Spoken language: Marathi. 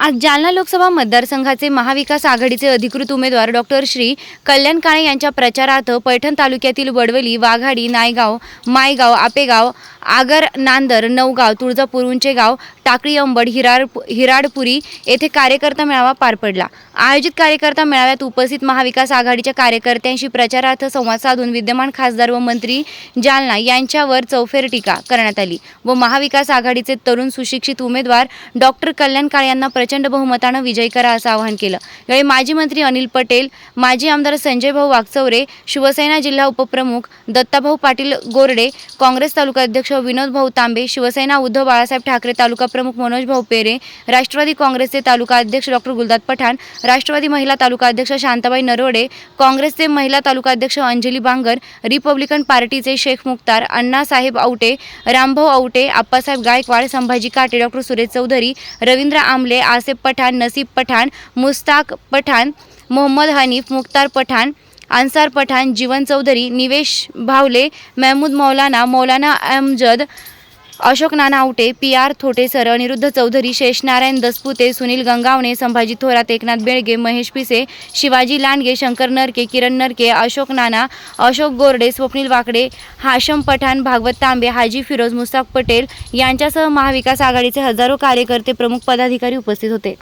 आज जालना लोकसभा मतदारसंघाचे महाविकास आघाडीचे अधिकृत उमेदवार डॉक्टर श्री कल्याण काळे यांच्या प्रचारार्थ पैठण तालुक्यातील वडवली वाघाडी नायगाव मायगाव आपेगाव आगर नांदर नवगाव तुळजापूर उंचेगाव टाकळी अंबड हिराड हिराडपुरी येथे कार्यकर्ता मेळावा पार पडला. आयोजित कार्यकर्ता मेळाव्यात उपस्थित महाविकास आघाडीच्या कार्यकर्त्यांशी प्रचारार्थ संवाद साधून विद्यमान खासदार व मंत्री जालना यांच्यावर चौफेर टीका करण्यात आली व महाविकास आघाडीचे तरुण सुशिक्षित उमेदवार डॉक्टर कल्याण काळे यांना प्रचंड बहुमतानं विजयी करा असं आवाहन केलं. यावेळी माजी मंत्री अनिल पटेल माजी आमदार संजय भाऊ वागचौरे शिवसेना जिल्हा उपप्रमुख दत्ताभाऊ पाटील गोरडे काँग्रेस तालुका अध्यक्ष विनोद भाऊ तांबे शिवसेना उद्धव बाळासाहेब ठाकरे तालुका प्रमुख मनोज भाऊ पेरे राष्ट्रवादी काँग्रेसचे तालुका अध्यक्ष डॉक्टर गुलदाद पठाण राष्ट्रवादी महिला तालुका अध्यक्ष शांताबाई नरोडे काँग्रेसचे महिला तालुका अध्यक्ष अंजली बांगर रिपब्लिकन पार्टीचे शेख मुख्तार अण्णासाहेब आवटे रामभाऊ आवटे आप्पासाहेब गायकवाड संभाजी काटे डॉक्टर सुरेश चौधरी रवींद्र आमले आसिफ पठाण नसीब पठाण मुस्ताक पठाण मोहम्मद हनीफ मुख्तार पठाण अन्सार पठाण जीवन चौधरी निवेश Bhavle Mahmood Maulana Maulana Amjad Ashok Nana Awate P R Thote sir Aniruddha Chaudhari Sheshnarayan Daspute Sunil Gangawane Sambhaji Thorat Eknath Belge Mahesh Pise Shivaji Landge Shankar नरके किरण नरके अशोक नाना अशोक गोरडे स्वप्नील वाकडे हाशम पठाण भागवत तांबे हाजी फिरोज मुस्ताक पटेल यांच्यासह महाविकास आघाडीचे हजारो कार्यकर्ते प्रमुख पदाधिकारी उपस्थित होते.